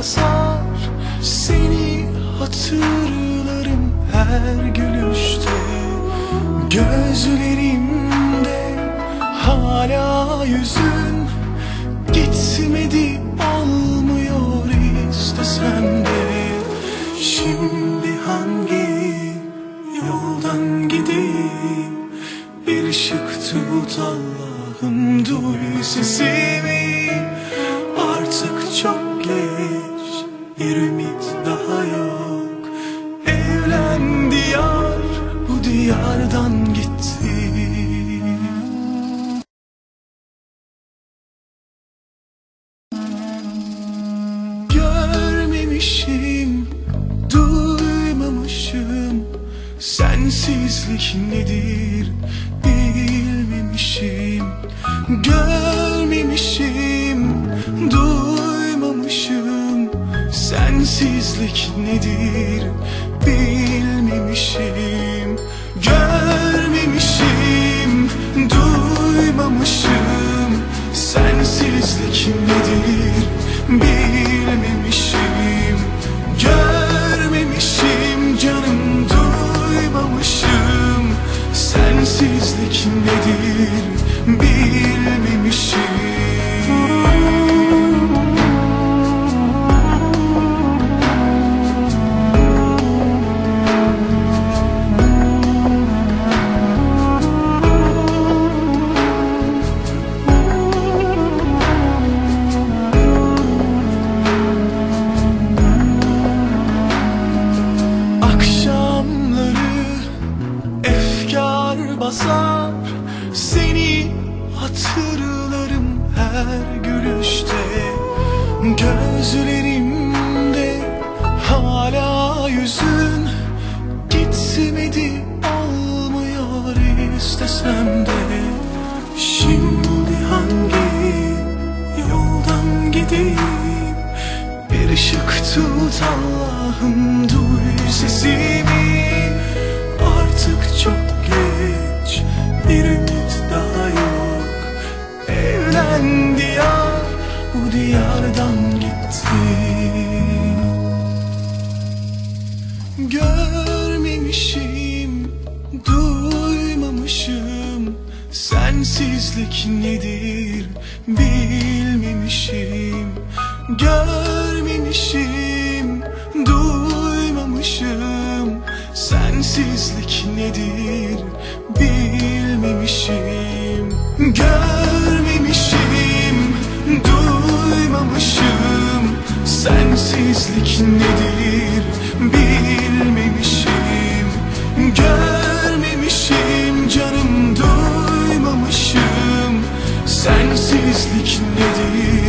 basar Seni hatırlarım her gülüşte. Gözlerimde hala yüzün Gitmedi olmuyor istesem de. Şimdi hangi yoldan gideyim? Bir ışık tut Allah'ım duy sesini Sensizlik nedir? Bilmemişim Görmemişim, duymamışım. Sensizlik nedir? Bilmemişim Görmemişim, duymamışım. Sensizlik nedir? Bilmemişim Sensizlik nedir bilmemişim hatırlarım her gülüşte Gözlerimde hala yüzün. Gitmedi olmuyor istesem de. Şimdi hangi yoldan gideyim? Bir ışık tut Allah'ım duy sesimi bu diyardan gitti. Görmemişim, duymamışım. Sensizlik nedir bilmemişim. Görmemişim, duymamışım. Sensizlik nedir Sensizlik nedir? Bilmemişim Görmemişim canım duymamışım. Sensizlik nedir